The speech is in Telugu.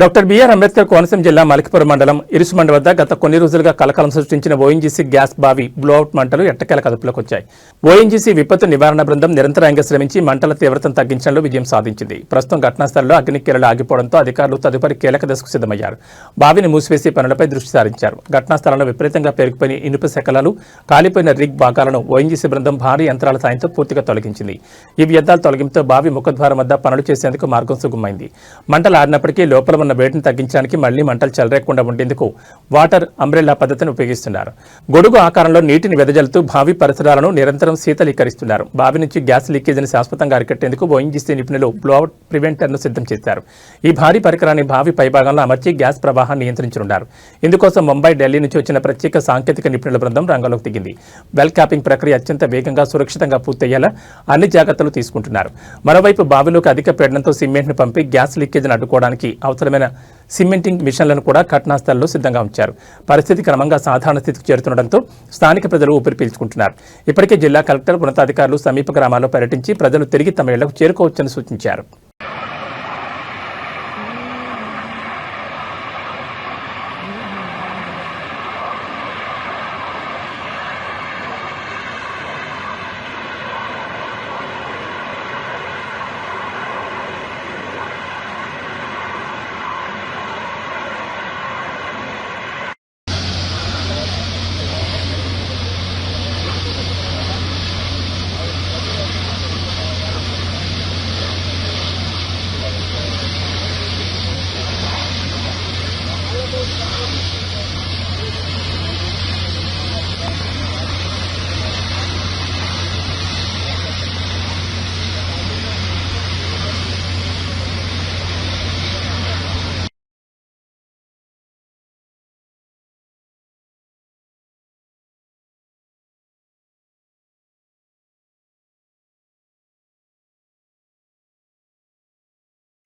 డాక్టర్ బిఆర్ అంబేద్కర్ కోనసీమ జిల్లా మలకిపురం మండలం ఇరుసుమండ వద్ద గత కొన్ని రోజులుగా కలకలం సృష్టించిన ఓఎన్జీసీ గ్యాస్ బావి బ్లోఅవుట్ మంటలు ఎట్టకేల కదుపులోకి వచ్చాయి. ఓఎన్జీసీ విపత్తు నివారణ బృందం నిరంతరాయంగా శ్రమించి మంటల తీవ్రతను తగ్గించడంలో విజయం సాధించింది. ప్రస్తుతం ఘటనా స్థలంలో అగ్ని ఆగిపోవడంతో అధికారులు తదుపరి కీలక దశకు సిద్ధమయ్యారు. బావిని మూసివేసి పనులపై దృష్టి సారించారు. ఘటనా స్థలంలో విపరీతంగా పేరుకుపోయిన ఇనుప శకలాలు కాలిపోయిన రిగ్ భాగాలను ఓఎన్జీసీ బృందం భారీ యంత్రాల సాయంతో పూర్తిగా తొలగించింది. ఈ వ్యర్థాల తొలగింపుతో బావి ముఖద్వారం వద్ద పనులు చేసేందుకు మార్గం సుగమైంది. మంటలు ఆడినప్పటికీ లోపల ఉన్న వేడిని తగ్గించడానికి మళ్ళీ మంటలు చెలరేకుండా ఉండేందుకు వాటర్ అంబ్రెల్లా పద్ధతిని ఉపయోగిస్తున్నారు. గొడుగు ఆకారంలో నీటిని వెదజల్లుతూ బావి పరిసరాలను నిరంతరం శీతలీకరిస్తున్నారు. బావి నుంచి గ్యాస్ లీకేజీని శాశ్వతంగా అరికట్టేందుకు ఓఎన్జీసీ నిపుణులు బ్లోఅవుట్ ప్రివెంటర్ను సిద్ధం చేశారు. ఈ భారీ పరికరాన్ని బావి పైభాగంలో అమర్చి గ్యాస్ ప్రవాహాన్ని నియంత్రించనున్నారు. ఇందుకోసం ముంబై ఢిల్లీ నుంచి వచ్చిన ప్రత్యేక సాంకేతిక నిపుణుల బృందం రంగంలోకి దిగింది. వెల్ క్యాపింగ్ ప్రక్రియ అత్యంత వేగంగా సురక్షితంగా పూర్తయ్యేలా అన్ని జాగ్రత్తలు తీసుకుంటున్నారు. మరోవైపు బావిలోకి అధిక పీడనంతో సిమెంట్ను పంపి గ్యాస్ లీకేజీని అడ్డుకోవడానికి అవసరమైన సిమెంటింగ్ మిషన్లను కూడా ఘటనాస్థలంలో సిద్ధంగా ఉంచారు. పరిస్థితి క్రమంగా సాధారణ స్థితికి చేరుతుండటంతో స్థానిక ప్రజలు ఊపిరి పీల్చుకుంటున్నారు. ఇప్పటికే జిల్లా కలెక్టర్ ఉన్నతాధికారులు సమీప గ్రామాల్లో పర్యటించి ప్రజలు తిరిగి తమ ఇళ్ళకు చేరుకోవచ్చని సూచించారు.